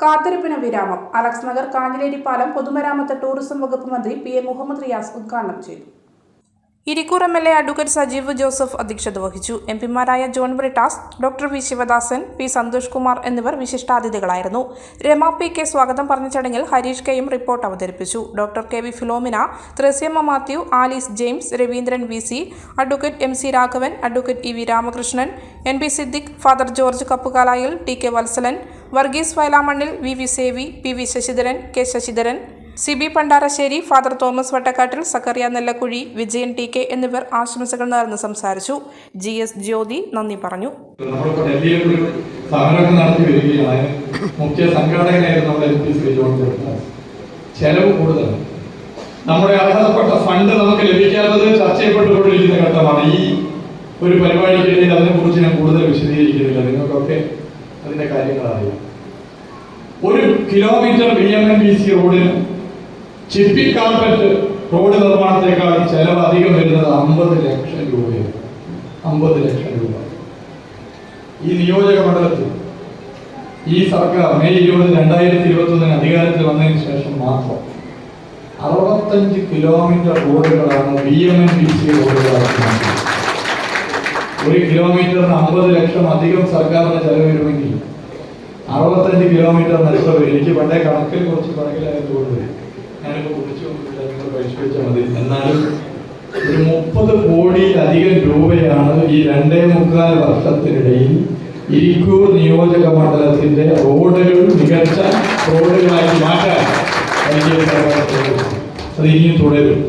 കാത്തിരിപ്പിന് വിരാമം. അലക്സ് നഗർ കാഞ്ഞിലേരി പാലം പൊതുമരാമത്ത് ടൂറിസം വകുപ്പ് മന്ത്രി പി എ മുഹമ്മദ് റിയാസ് ഉദ്ഘാടനം ചെയ്തു. Irikkur M L A advocate Sajeev Joseph അധ്യക്ഷത വഹിച്ചു. M പിമാരായ John Brittas doctor V Sivadasan P Santhosh Kumar എന്നിവർ വിശിഷ്ടാതിഥികളായിരുന്നു. രമ പി കെ സ്വാഗതം പറഞ്ഞ ചടങ്ങിൽ ഹരീഷ് കെയും റിപ്പോർട്ട് അവതരിപ്പിച്ചു. Doctor K V Philomina Thresiamma Mathew Alice James Raveendran V C advocate M C Raghavan advocate E V Ramakrishnan N P Siddique father George Kappukalayil T K Valsalan Varghese Vayalamannil V V Sevi P V Sasidharan K Sasidharan C B Pandarasseri father Thomas Vattakkattil Zacharia Nellakuzhi Vijayan T K എന്നിവർ ആശംസകൾ നേർന്ന് സംസാരിച്ചു. G S ജ്യോതി നന്ദി പറഞ്ഞു. മുഖ്യ സംഘാടകനായിരുന്നു നമ്മുടെ M P Shri ചെലവ് കൂടുതലാണ് നമ്മുടെ അർഹതപ്പെട്ട ഫണ്ട് നമുക്ക് ലഭിക്കാത്തത് ചർച്ച ചെയ്യപ്പെട്ടുകൊണ്ടിരിക്കുന്ന ഘട്ടമാണ്. ഈ ഒരു പരിപാടിക്കിടയിൽ അതിനെക്കുറിച്ച് ഞാൻ കൂടുതൽ വിശദീകരിക്കുന്നില്ല. നിങ്ങൾക്കൊക്കെ അതിന്റെ കാര്യങ്ങൾ അറിയാം ഒരു kilometre B M N B C റോഡിന് ചിപ്പി കാർപ്പറ്റ് റോഡ് നിർമ്മാണത്തേക്കാൾ ചെലവ് അധികം വരുന്നത് അമ്പത് ലക്ഷം രൂപയാണ്. അമ്പത് ലക്ഷം രൂപ. ഈ നിയോജക മണ്ഡലത്തിൽ ഈ സർക്കാർ മെയ് ഇരുപത് രണ്ടായിരത്തി ഇരുപത്തി ഒന്നിന് അധികാരത്തിൽ വന്നതിന് ശേഷം മാത്രം അറുപത്തഞ്ച് കിലോമീറ്റർ റോഡുകളാണ് B M N B C റോഡുകളാണ് ഒരു കിലോമീറ്ററിന് അമ്പത് ലക്ഷം അധികം സർക്കാരിന്റെ ചെലവ് അറുപത്തഞ്ച് കിലോമീറ്റർ വരും എനിക്ക് പണ്ടേ കണക്കിൽ കുറച്ച് പിറകിലായതുകൊണ്ട് ഞാനിപ്പോൾ നോക്കിയില്ല നിങ്ങൾ പരിശോധിച്ചാൽ മതി. എന്നാലും ഒരു മുപ്പത് കോടിയിലധികം രൂപയാണ് ഈ രണ്ടേ മുക്കാൽ വർഷത്തിനിടയിൽ ഇരിക്കൂർ നിയോജക മണ്ഡലത്തിന്റെ റോഡുകൾ മികച്ച റോഡുകളായി മാറ്റാൻ അത് ഇനിയും തുടരും.